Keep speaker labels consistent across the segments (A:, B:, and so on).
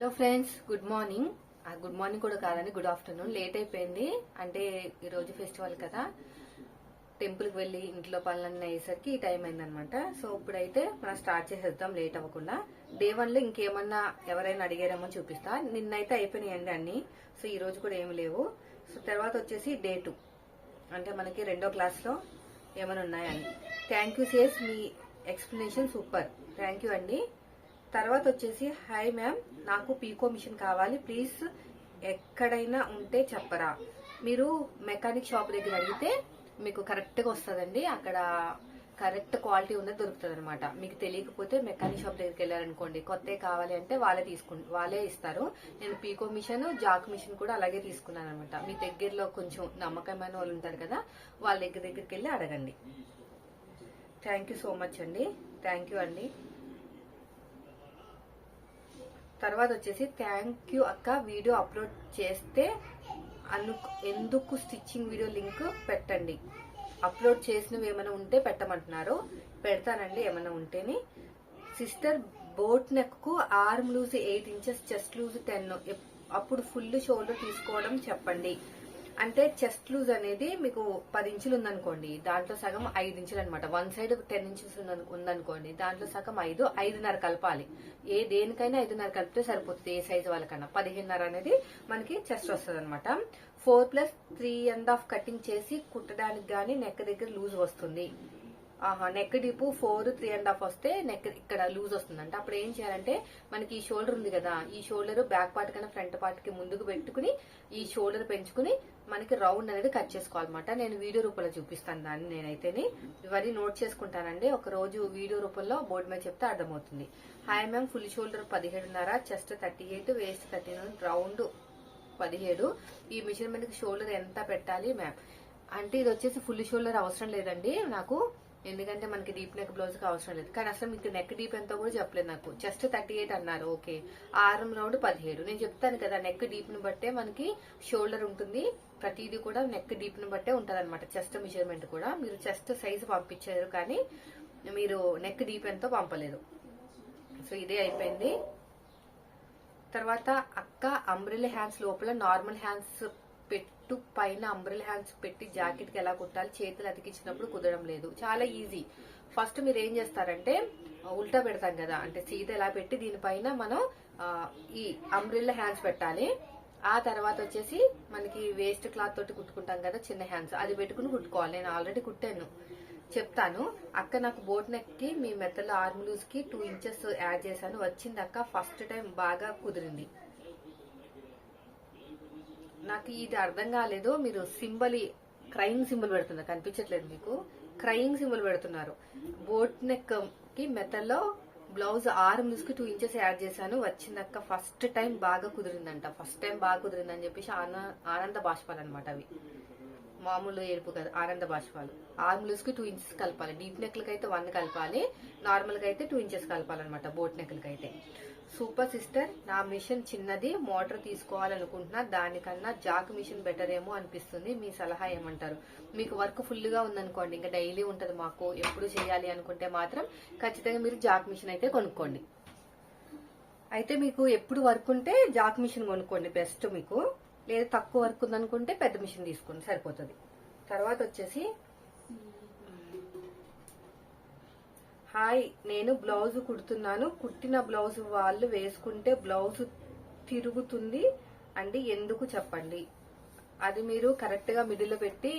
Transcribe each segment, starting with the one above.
A: Hello friends good morning. Good morning కూడా కాదండి good afternoon. Late అయిపోయింది. అంటే ఈరోజు ఫెస్టివల్ కదా. టెంపుల్కి వెళ్ళి ఇంట్లో పనులన్నీ అయ్యేసరికి ఈ టైం అయిందనమాట సో ఇప్పుడైతే మనం స్టార్ట్ చేసేద్దాం లేట్ అవ్వకుండా. డే వన్లో ఇంకేమన్నా ఎవరైనా అడిగారేమో చూపిస్తా. నిన్నైతే అయిపోయినాయండి అన్ని. సో ఈ రోజు కూడా ఏమి లేవు. సో తర్వాత వచ్చేసి డే టూ అంటే మనకి రెండో క్లాస్లో ఏమైనా ఉన్నాయని థ్యాంక్ యూ సేస్ మీ ఎక్స్ప్లెనేషన్ సూపర్ థ్యాంక్ యూ అండి. తర్వాత వచ్చేసి హాయ్ మ్యామ్ నాకు పీకో మిషన్ కావాలి. ప్లీజ్ ఎక్కడైనా ఉంటే చెప్పరా. మీరు మెకానిక్ షాప్ దగ్గర అడిగితే మీకు కరెక్ట్గా వస్తుందండి. అక్కడ కరెక్ట్ క్వాలిటీ ఉన్నది దొరుకుతుంది అనమాట మీకు తెలియకపోతే మెకానిక్ షాప్ దగ్గరికి వెళ్ళారనుకోండి కొత్త కావాలి అంటే వాళ్ళే తీసుకు వాళ్ళే ఇస్తారు. నేను పీకో మిషన్ జాక్ మిషన్ కూడా అలాగే తీసుకున్నాను అనమాట మీ దగ్గరలో కొంచెం నమ్మకమైన వాళ్ళు ఉంటారు కదా వాళ్ళ దగ్గర దగ్గరికి వెళ్ళి అడగండి. థ్యాంక్ యూ సో మచ్ అండి. థ్యాంక్ యూ అండి. తర్వాత వచ్చేసి థ్యాంక్ యూ అక్క వీడియో అప్లోడ్ చేస్తే అను ఎందుకు స్టిచ్చింగ్ వీడియో లింక్ పెట్టండి? అప్లోడ్ చేసినవి ఏమైనా ఉంటే పెట్టమంటున్నారు. పెడతానండి ఏమైనా ఉంటేని. Sister boat neck arm loose eight inches chest loose ten అప్పుడు ఫుల్ షోల్డర్ తీసుకోవడం చెప్పండి. అంటే చెస్ట్ లూజ్ అనేది మీకు పది ఇంచులు ఉందనుకోండి దాంట్లో సగం ఐదు ఇంచులు అనమాట వన్ సైడ్ టెన్ ఇంచెస్ ఉందనుకోండి దాంట్లో సగం ఐదు ఐదున్నర కలపాలి. ఏ దేనికైనా ఐదున్నర కలిపితే సరిపోతుంది ఏ సైజు వాళ్ళకన్నా. పదిహేనున్నర అనేది మనకి చెస్ట్ వస్తుంది అనమాట four plus three and half cutting చేసి కుట్టడానికి గానీ నెక్ దగ్గర లూజ్ వస్తుంది. ఆహా neck deep four three and half వస్తే నెక్ ఇక్కడ లూజ్ వస్తుందంట. అప్పుడు ఏం చేయాలంటే మనకి ఈ షోల్డర్ ఉంది కదా ఈ షోల్డర్ బ్యాక్ పార్ట్ కన్నా ఫ్రంట్ పార్ట్కి ముందుకు పెట్టుకుని ఈ షోల్డర్ పెంచుకుని మనకి రౌండ్ అనేది కట్ చేసుకోవాలన్నమాట. నేను వీడియో రూపంలో చూపిస్తాను దాన్ని నేనైతేని. ఇవన్నీ నోట్ చేసుకుంటానండి. ఒక రోజు వీడియో రూపంలో బోర్డు మీద చెప్తే అర్థమవుతుంది. Hi ma'am full shoulder పదిహేడున్నర chest thirty eight waist thirty round పదిహేడు. ఈ మెజర్మెంట్కి షోల్డర్ ఎంత పెట్టాలి మ్యామ్ అంటే ఇది వచ్చేసి ఫుల్ షోల్డర్ అవసరం లేదండి. నాకు ఎందుకంటే మనకి డీప్ నెక్ బ్లౌజ్కి అవసరం లేదు. కానీ అసలు మీకు నెక్ డీప్ ఎంతో కూడా చెప్పలేదు నాకు. జస్ట్ థర్టీ ఎయిట్ అన్నారు. ఓకే ఆరం రౌండ్ పదిహేడు. నేను చెప్తాను కదా నెక్ డీప్ని బట్టే మనకి షోల్డర్ ఉంటుంది. ప్రతిదీ కూడా నెక్ డీప్ని బట్టే ఉంటది అనమాట చెస్ట్ మెజర్మెంట్ కూడా. మీరు చెస్ట్ సైజ్ పంపించారు కానీ మీరు నెక్ డీప్ ఎంతో పంపలేదు సో ఇదే అయిపోయింది. తర్వాత అక్క అంబ్రెల్ హ్యాండ్స్ లోపల నార్మల్ హ్యాండ్స్ పెట్టు పైన అంబ్రెల్ హ్యాండ్స్ పెట్టి జాకెట్కి ఎలా కుట్టాలి చేతులు అతికించినప్పుడు కుదరడం లేదు. చాలా ఈజీ ఫస్ట్ మీరు ఏం చేస్తారంటే ఉల్టా పెడతాం కదా అంటే సీత ఎలా పెట్టి దీనిపైన మనం ఈ అంబ్రెల్లా హ్యాండ్స్ పెట్టాలి. ఆ తర్వాత వచ్చేసి మనకి వేస్ట్ క్లాత్ తోటి కుట్టుకుంటాం కదా చిన్న హ్యాండ్స్ అది పెట్టుకుని కుట్టుకోవాలి. నేను ఆల్రెడీ కుట్టాను. చెప్తాను. అక్క నాకు బోట్ నెక్కి మీ మెత్తల ఆర్మ్ లూజ్కి టూ ఇంచెస్ యాడ్ చేశాను. వచ్చింది అక్క ఫస్ట్ టైం బాగా కుదిరింది. నాకు ఇది అర్థం కాలేదు. మీరు సింబల్ క్రయింగ్ సింబల్ పెడుతున్నారు. కనిపించట్లేదు మీకు. క్రయింగ్ సింబల్ పెడుతున్నారు. బోట్ నెక్కి మెతల్లో బ్లౌజ్ ఆరు కి టూ ఇంచెస్ యాడ్ చేశాను. వచ్చిందక్క ఫస్ట్ టైం బాగా కుదిరిందంట. ఫస్ట్ టైం బాగా కుదిరిందని చెప్పేసి ఆన- ఆనంద బాష్పాలు అనమాట అవి. మామూలు ఏడుపు కదా ఆనంద బాష్పాలు. ఆరు కి టూ ఇంచెస్ కలపాలి. డీప్ నెక్లకి అయితే వన్ కలపాలి. నార్మల్గా అయితే టూ ఇంచెస్ కలపాలన్నమాట బోట్ నెక్లకి అయితే సూపర్ సిస్టర్ నా మిషన్ చిన్నది మోటార్ తీసుకోవాలనుకుంటున్నా దానికన్నా జాక్ మిషన్ బెటర్ ఏమో అనిపిస్తుంది. మీ సలహా ఏమంటారు? మీకు వర్క్ ఫుల్గా ఉందనుకోండి ఇంకా డైలీ ఉంటది మాకు ఎప్పుడు చేయాలి అనుకుంటే మాత్రం ఖచ్చితంగా మీరు జాక్ మిషన్ అయితే కొనుక్కోండి. అయితే మీకు ఎప్పుడు వర్క్ ఉంటే జాక్ మిషన్ కొనుక్కోండి బెస్ట్ మీకు. లేదా తక్కువ వర్క్ ఉందనుకుంటే పెద్ద మిషన్ తీసుకోండి సరిపోతుంది. తర్వాత వచ్చేసి హాయ్ నేను బ్లౌజ్ కుడుతున్నాను. కుట్టిన బ్లౌజ్ వాళ్ళు వేసుకుంటే బ్లౌజ్ తిరుగుతుంది అండి ఎందుకు చెప్పండి? అది మీరు కరెక్ట్గా మిడిల్ పెట్టి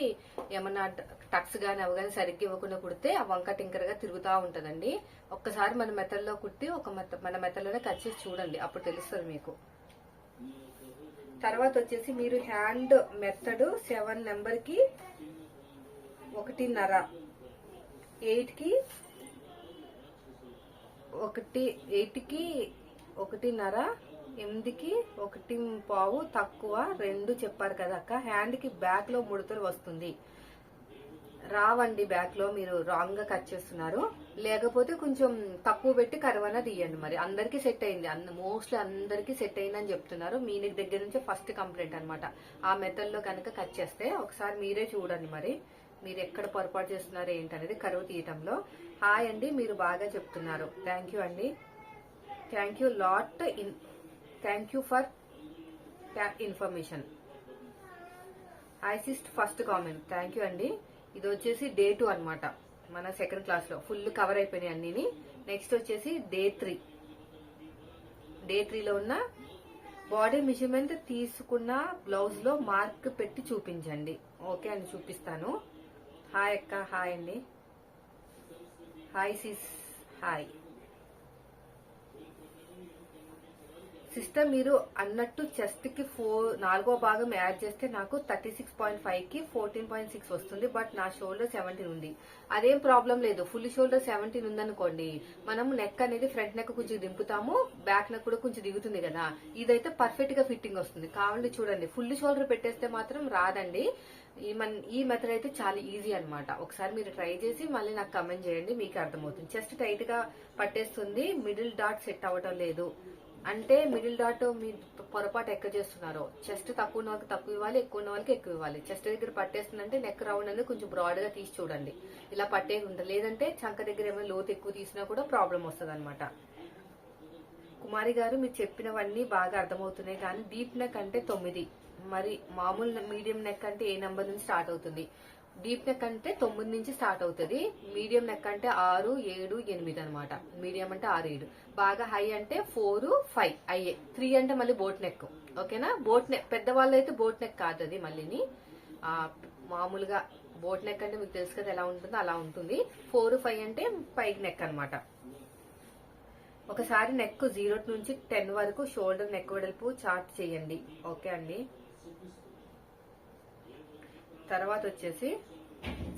A: ఏమన్నా టక్స్ గాని అవి సరిగ్గా ఇవ్వకుండా కుడితే ఆ వంక టింకర్గా తిరుగుతా ఉంటదండి. ఒక్కసారి మన మెతల్లో కుట్టి ఒక మన మెతల్లోనే కట్ చేసి చూడండి అప్పుడు తెలుస్తుంది మీకు. తర్వాత వచ్చేసి మీరు హ్యాండ్ మెత్తడు సెవెన్ నెంబర్కి ఒకటిన్నర ఎయిట్కి ఒకటి ఎయిట్కి ఒకటిన్నర ఎనిమిదికి ఒకటి పావు తక్కువ రెండు చెప్పారు కదా అక్క. హ్యాండ్కి బ్యాక్లో ముడతలు వస్తుంది. రావండి బ్యాక్లో మీరు రాంగ్గా కట్ చేస్తున్నారు. లేకపోతే కొంచెం తక్కువ పెట్టి కరవన తీయండి మరి. అందరికీ సెట్ అయింది. మోస్ట్లీ అందరికీ సెట్ అయిందని చెప్తున్నారు. మీ దగ్గర నుంచి ఫస్ట్ కంప్లైంట్ అనమాట ఆ మెథడ్లో కనుక కట్ చేస్తే ఒకసారి మీరే చూడండి మరి. మీరు ఎక్కడ పొరపాటు చేస్తున్నారు ఏంటనేది కరువు తీయటంలో. హాయ్ అండి మీరు బాగా చెప్తున్నారు. థ్యాంక్ యూ అండి. Thank you lot in thank you for information ఐసిస్ట్ first comment thank you అండి. ఇది వచ్చేసి డే టూ అనమాట మన సెకండ్ క్లాస్లో ఫుల్ కవర్ అయిపోయినాయి అన్నిని. నెక్స్ట్ వచ్చేసి డే త్రీ డే త్రీలో ఉన్న బాడీ మెజర్మెంట్ తీసుకున్న బ్లౌజ్లో మార్క్ పెట్టి చూపించండి. ఓకే అండి చూపిస్తాను. హాయ్ అక్క హాయ్ అండి. హాయ్ సిస్ హాయ్ సిస్టర్ మీరు అన్నట్టు చెస్ట్కి ఫోర్ నాలుగో భాగం యాడ్ చేస్తే నాకు థర్టీ సిక్స్ పాయింట్ ఫైవ్కి ఫోర్టీన్ పాయింట్ సిక్స్ వస్తుంది బట్ నా షోల్డర్ సెవెంటీన్ ఉంది. అదేం ప్రాబ్లం లేదు. ఫుల్ షోల్డర్ సెవెంటీన్ ఉందనుకోండి మనం నెక్ అనేది ఫ్రంట్ నెక్ కొంచెం దింపుతాము బ్యాక్ నెక్ కూడా కొంచెం దిగుతుంది కదా. ఇదైతే పర్ఫెక్ట్గా ఫిట్టింగ్ వస్తుంది. కావాలంటే చూడండి ఫుల్ షోల్డర్ పెట్టేస్తే మాత్రం రాదండి. ఈ మన ఈ మెథడ్ అయితే చాలా ఈజీ అనమాట ఒకసారి మీరు ట్రై చేసి మళ్ళీ నాకు కమెంట్ చేయండి మీకు అర్థమవుతుంది. చెస్ట్ టైట్గా పట్టేస్తుంది మిడిల్ డాట్ సెట్ అవ్వటం లేదు. అంటే మిడిల్ డాట్ మీ పొరపాటు ఎక్కడ చేస్తున్నారో. చెస్ట్ తక్కువ ఉన్న వాళ్ళకి తక్కువ ఇవ్వాలి ఎక్కువ ఉన్న వాళ్ళకి ఎక్కువ ఇవ్వాలి. చెస్ట్ దగ్గర పట్టేస్తుందంటే నెక్ రౌండ్ అనేది కొంచెం బ్రాడ్గా తీసి చూడండి. ఇలా పట్టేది ఉంటుంది లేదంటే చంక దగ్గర ఏమైనా లోతు ఎక్కువ తీసినా కూడా ప్రాబ్లం వస్తుంది అనమాట కుమారి గారు మీరు చెప్పినవన్నీ బాగా అర్థమవుతున్నాయి కానీ డీప్ నెక్ అంటే తొమ్మిది. మరి మామూలు మీడియం నెక్ అంటే ఏ నెంబర్ నుంచి స్టార్ట్ అవుతుంది? డీప్ నెక్ అంటే తొమ్మిది నుంచి స్టార్ట్ అవుతుంది. మీడియం నెక్ అంటే ఆరు ఏడు ఎనిమిది అనమాట మీడియం అంటే ఆరు ఏడు. బాగా హై అంటే ఫోర్ ఫైవ్ అయ్యే. త్రీ అంటే మళ్ళీ బోట్ నెక్ ఓకేనా బోట్ నెక్ పెద్దవాళ్ళు అయితే బోట్ నెక్ కాదు అది మళ్ళీని. మామూలుగా బోట్ నెక్ అంటే మీకు తెలుసు కదా ఎలా ఉంటుందో అలా ఉంటుంది. ఫోర్ ఫైవ్ అంటే పైకి నెక్ అనమాట ఒకసారి నెక్ జీరో నుంచి టెన్ వరకు షోల్డర్ నెక్ వెడల్పు చార్ట్ చేయండి. ఓకే అండి? తర్వాత వచ్చేసి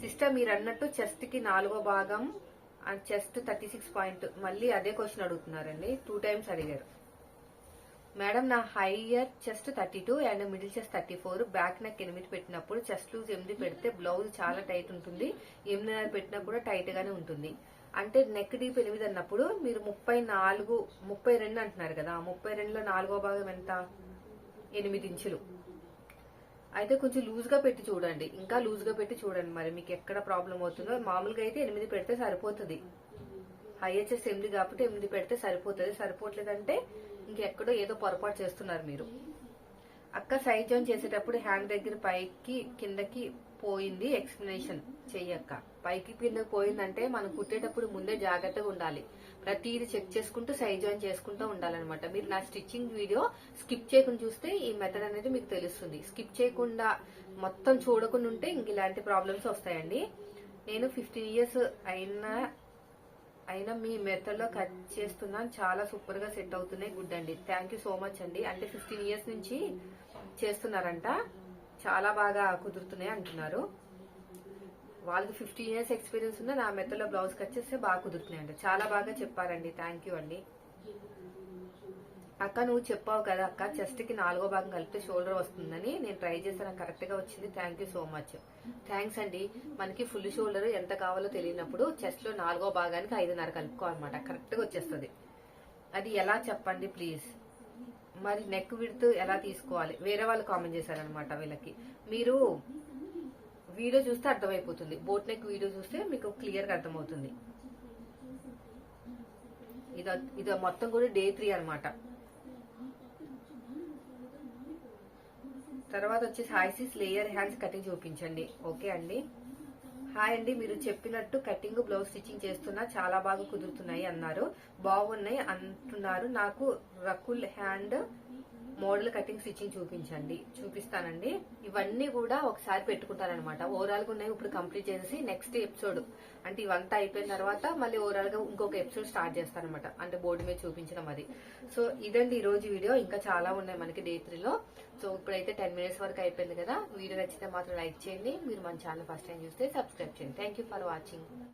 A: సిస్టర్ మీరు అన్నట్టు చెస్ట్కి నాలుగో భాగం and chest thirty six point మళ్ళీ అదే క్వశ్చన్ అడుగుతున్నారండి. టూ టైమ్స్ అడిగారు. మేడం నా higher chest thirty two and middle chest thirty four back neck ఎనిమిది పెట్టినప్పుడు చెస్ట్ లూజ్ ఎనిమిది పెడితే బ్లౌజ్ చాలా టైట్ ఉంటుంది. ఎనిమిదిన్నర పెట్టినా కూడా టైట్ గానే ఉంటుంది. అంటే నెక్ డీప్ ఎనిమిది అన్నప్పుడు మీరు ముప్పై నాలుగు ముప్పై రెండు అంటున్నారు కదా. ముప్పై రెండులో నాలుగో భాగం ఎంత? ఎనిమిది ఇంచులు. అయితే కొంచెం లూజ్గా పెట్టి చూడండి. ఇంకా లూజ్గా పెట్టి చూడండి మరి మీకు ఎక్కడ ప్రాబ్లం అవుతుందో. మామూలుగా అయితే ఎనిమిది పెడితే సరిపోతుంది. హైహెచ్ఎస్ ఎనిమిది కాబట్టి ఎనిమిది పెడితే సరిపోతుంది. సరిపోవట్లేదంటే ఇంకెక్కడో ఏదో పొరపాటు చేస్తున్నారు మీరు. అక్క సైజ్ జాయిన్ చేసేటప్పుడు హ్యాండ్ దగ్గర పైకి కిందకి పోయింది ఎక్స్ప్లెనేషన్ చెయ్యక్క పైకి కిందకి పోయిందంటే మనం కుట్టేటప్పుడు ముందే జాగ్రత్తగా ఉండాలి. ప్రతిది చెక్ చేసుకుంటూ సైజ్ జాయిన్ చేసుకుంటూ ఉండాలన్నమాట. మీరు నా స్టిచ్చింగ్ వీడియో స్కిప్ చేయకుండా చూస్తే ఈ మెథడ్ అనేది మీకు తెలుస్తుంది. స్కిప్ చేయకుండా మొత్తం చూడకుండా ఉంటే ఇంక ఇలాంటి ప్రాబ్లమ్స్ వస్తాయండి. నేను ఫిఫ్టీన్ ఇయర్స్ అయినా అయినా మీ మెథడ్లో కట్ చేస్తున్నాను. చాలా సూపర్గా సెట్ అవుతున్నాయి. గుడ్ అండి. థ్యాంక్ యూ సో మచ్ అండి. అంటే ఫిఫ్టీన్ ఇయర్స్ నుంచి చేస్తున్నారంట. చాలా బాగా కుదురుతున్నాయి అంటున్నారు. వాళ్ళకి ఫిఫ్టీన్ ఇయర్స్ ఎక్స్పీరియన్స్ ఉన్న నా మెత్తలో బ్లౌజ్ కట్ చేస్తే బాగా కుదురుతున్నాయి చాలా బాగా చెప్పారండి. థ్యాంక్ యూ అండి. అక్క నువ్వు చెప్పావు కదా అక్క చెస్ట్కి నాలుగో భాగం కలిపితే షోల్డర్ వస్తుందని. నేను ట్రై చేశాను కరెక్ట్గా వచ్చింది. Thank you so much thanks అండి. మనకి ఫుల్ షోల్డర్ ఎంత కావాలో తెలియనప్పుడు చెస్ట్లో నాలుగో భాగానికి ఐదున్నర కలుపుకోవాలన్నమాట. కరెక్ట్గా వచ్చేస్తుంది. అది ఎలా చెప్పండి ప్లీజ్ మరి నెక్ విడుతూ ఎలా తీసుకోవాలి? వేరే వాళ్ళు కామెంట్ చేశారనమాట వీళ్ళకి. మీరు వీడియో చూస్తే అర్థమైపోతుంది. బోట్ నెక్ వీడియో చూస్తే మీకు క్లియర్గా అర్థమవుతుంది. ఇది ఇది మొత్తం కూడా డే త్రీ అనమాట తర్వాత వచ్చేసి hi sis layer hands cutting చూపించండి. ఓకే అండి? హాయ్ అండి మీరు చెప్పినట్టు కటింగ్ బ్లౌజ్ స్టిచ్చింగ్ చేస్తున్నా చాలా బాగా కుదురుతున్నాయి అన్నారు. బాగున్నాయి అంటున్నారు. నాకు raglan hand model cutting stitching చూపించండి. చూపిస్తానండి. ఇవన్నీ కూడా ఒకసారి పెట్టుకుంటారనమాట. ఓవరాల్గా ఉన్నాయి. ఇప్పుడు కంప్లీట్ చేసి నెక్స్ట్ ఎపిసోడ్ అంటే ఇవంతా అయిపోయిన తర్వాత మళ్ళీ ఓవరాల్గా ఇంకొక ఎపిసోడ్ స్టార్ట్ చేస్తానమాట అంటే బోర్డు మీద చూపించడం అది. సో ఇదండి ఈ రోజు వీడియో ఇంకా చాలా ఉన్నాయి మనకి డే త్రీలో సో ఇప్పుడైతే టెన్ మినిట్స్ వరకు అయిపోయింది కదా. వీడియో నచ్చితే మాత్రం లైక్ చేయండి. మీరు మన ఛానల్ ఫస్ట్ టైం చూస్తే సబ్స్క్రైబ్ చేయండి. Thank for watching